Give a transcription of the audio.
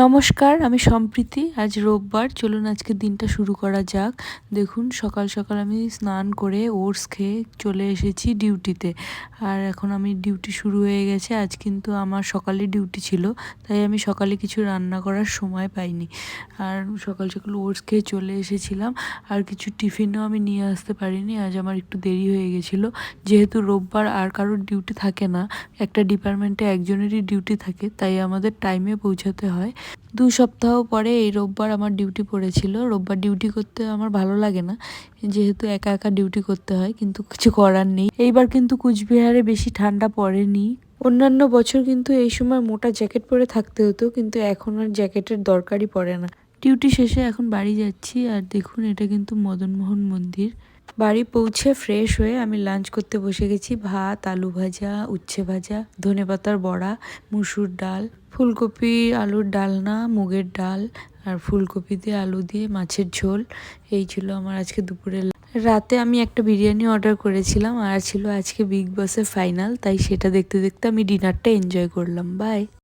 নমস্কার, আমি সম্প্রীতি। আজ রোববার, চলুন আজকে দিনটা শুরু করা যাক। দেখুন, সকাল সকাল আমি স্নান করে ওটস খেয়ে চলে এসেছি ডিউটিতে। আর এখন আমি ডিউটি শুরু হয়ে গেছে। আজ কিন্তু আমার সকালে ডিউটি ছিল, তাই আমি সকালে কিছু রান্না করার সময় পাইনি। আর সকাল সকাল ওটস খেয়ে চলে এসেছিলাম। আর কিছু টিফিনও আমি নিয়ে আসতে পারিনি, আজ আমার একটু দেরি হয়ে গেছিল। যেহেতু রোববার আর কারোর ডিউটি থাকে না, একটা ডিপার্টমেন্টে একজনেরই ডিউটি থাকে, তাই আমাদের টাইমে পৌঁছাতে হয়। দু সপ্তাহ পরে এই রোববার আমার ডিউটি পড়েছিল। রোববার ডিউটি করতে আমার ভালো লাগে না। যেহেতু একা একা ডিউটি করতে হয়, কিন্তু কিছু করার নেই। এইবার কিন্তু কুচবিহারে বেশি ঠান্ডা পড়েনি। অন্যান্য বছর কিন্তু এই সময় মোটা জ্যাকেট পরে থাকতে হতো, কিন্তু এখন আর জ্যাকেটের দরকারই পড়ে না। ডিউটি শেষে এখন বাড়ি যাচ্ছি আর দেখুন এটা কিন্তু মদনমোহন মন্দির। বাড়ি পৌঁছে ফ্রেশ হয়ে আমি লাঞ্চ করতে বসে গেছি। ভাত, আলু ভাজা, উচ্ছে ভাজা ধনেপাতার বড়া, মুসুর ডাল, ফুলকপি, আলুর ডালনা মুগের ডাল আর ফুলকপি দিয়ে আলু দিয়ে মাছের ঝোল। এই ছিল আমার আজকে দুপুরের রাতে আমি একটা বিরিয়ানি অর্ডার করেছিলাম আর ছিল আজকে বিগ বসের ফাইনাল তাই সেটা দেখতে দেখতে আমি ডিনারটা এনজয় করলাম। বাই